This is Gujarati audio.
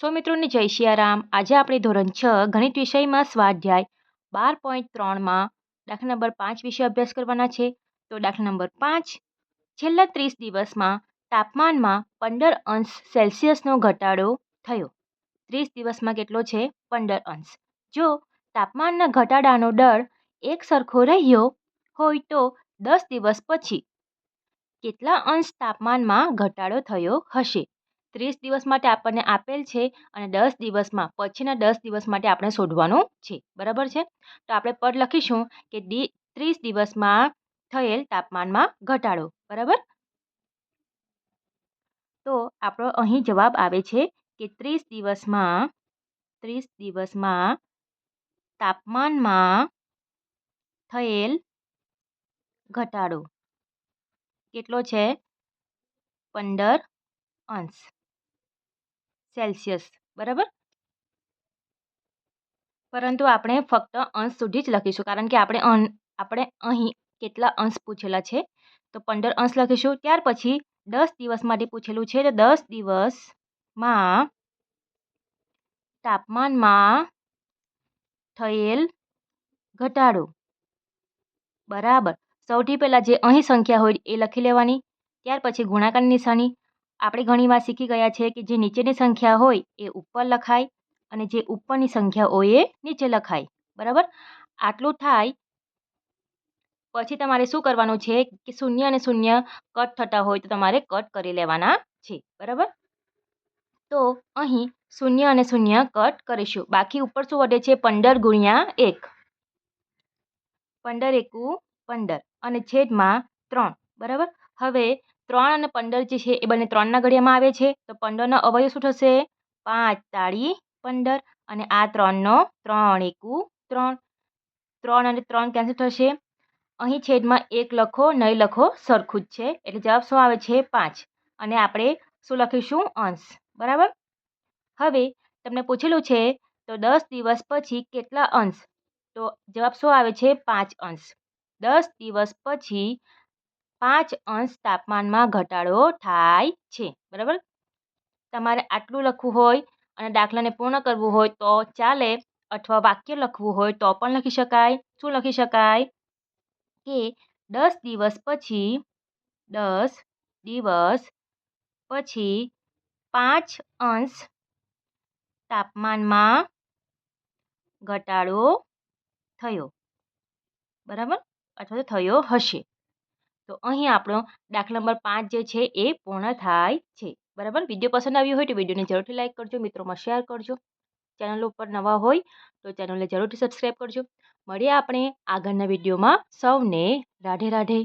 સો મિત્રોને જય સિયારામ આજે આપણે ધોરણ છ ગણિત વિષયમાં સ્વાધ્યાય બાર પોઈન્ટ ત્રણમાં દાખલા નંબર પાંચ વિશે અભ્યાસ કરવાના છે. તો દાખલા નંબર પાંચ, છેલ્લા ત્રીસ દિવસમાં તાપમાનમાં પંદર અંશ સેલ્સિયસનો ઘટાડો થયો. ત્રીસ દિવસમાં કેટલો છે? પંદર અંશ. જો તાપમાનના ઘટાડાનો દર એક સરખો રહ્યો હોય તો દસ દિવસ પછી કેટલા અંશ તાપમાનમાં ઘટાડો થયો હશે? ત્રીસ દિવસ માટે આપણને આપેલ છે અને દસ દિવસમાં, પછીના દસ દિવસ માટે આપણે શોધવાનું છે. બરાબર છે? તો આપણે પદ લખીશું કે દી, ત્રીસ દિવસમાં થયેલ તાપમાનમાં ઘટાડો. બરાબર? તો આપણો અહીં જવાબ આવે છે કે ત્રીસ દિવસમાં ત્રીસ દિવસમાં તાપમાનમાં થયેલ ઘટાડો. કેટલો છે? પંદર અંશ. સેલ્સિયસ, બરાબર? પરંતુ આપણે ફક્ત અંશ સુધી જ લખીશું, કારણ કે આપણે આપણે અહીં કેટલા અંશ પૂછેલા છે? તો પંદર અંશ લખીશું, ત્યાર પછી દસ દિવસ માટે પૂછેલું છે, તો દસ દિવસમાં તાપમાનમાં થયેલ ઘટાડો. બરાબર. સૌથી પહેલાં જે અહીં સંખ્યા હોય એ લખી લેવાની, ત્યાર પછી ગુણાકારની નિશાની આપણે ઘણીવાર શીખી ગયા છે કે જે નીચેની સંખ્યા હોય એ ઉપર લખાય અને જે ઉપરની સંખ્યા હોય એ નીચે લખાય. બરાબર? આટલું થાય. પછી તમારે શું કરવાનું છે કે શૂન્ય અને શૂન્ય કટ થતા હોય તો તમારે કટ કરી લેવાના છે. બરાબર? તો અહીં શૂન્ય અને શૂન્ય કટ કરીશું. બાકી ઉપર શું વધે છે? પંદર ગુણ્યા એક. પંદર એકુ પંદર અને છેદમાં ત્રણ. બરાબર? હવે ત્રણ અને પંદર જે છે એ બંને ત્રણના ઘડિયામાં આવે છે. તો પંદરના અવયવ શું થશે? પાંચ તાળી પંદર અને આ ત્રણનો ત્રણ, એકુ, ત્રણ. ત્રણ અને ત્રણ કેન્સલ થશે? અહીં છેદમાં એક લખો નહીં લખો, સરખું જ છે. એટલે જવાબ શું આવે છે? પાંચ. અને આપણે શું લખીશું? અંશ. બરાબર? હવે તમને પૂછેલું છે, તો દસ દિવસ પછી કેટલા અંશ? તો જવાબ શું આવે છે? પાંચ અંશ. દસ દિવસ પછી પાંચ અંશ તાપમાનમાં ઘટાડો થાય છે. બરાબર? તમારે આટલું લખવું હોય અને દાખલાને પૂર્ણ કરવું હોય તો ચાલે, અથવા વાક્ય લખવું હોય તો પણ લખી શકાય. શું લખી શકાય? કે દસ દિવસ પછી, દસ દિવસ પછી પાંચ અંશ તાપમાનમાં ઘટાડો થયો. બરાબર? અથવા તો થયો હશે. તો અહીં આપણો દાખલા નંબર પાંચ જે છે એ પૂર્ણ થાય છે. બરાબર? વીડિયો પસંદ આવ્યો હોય તો વિડીયોને જરૂરથી લાઇક કરજો, મિત્રોમાં શેર કરજો. ચેનલ ઉપર નવા હોય તો ચેનલને જરૂરથી સબસ્ક્રાઈબ કરજો. મળીએ આપણે આગળના વિડીયોમાં. સૌને રાધે રાધે.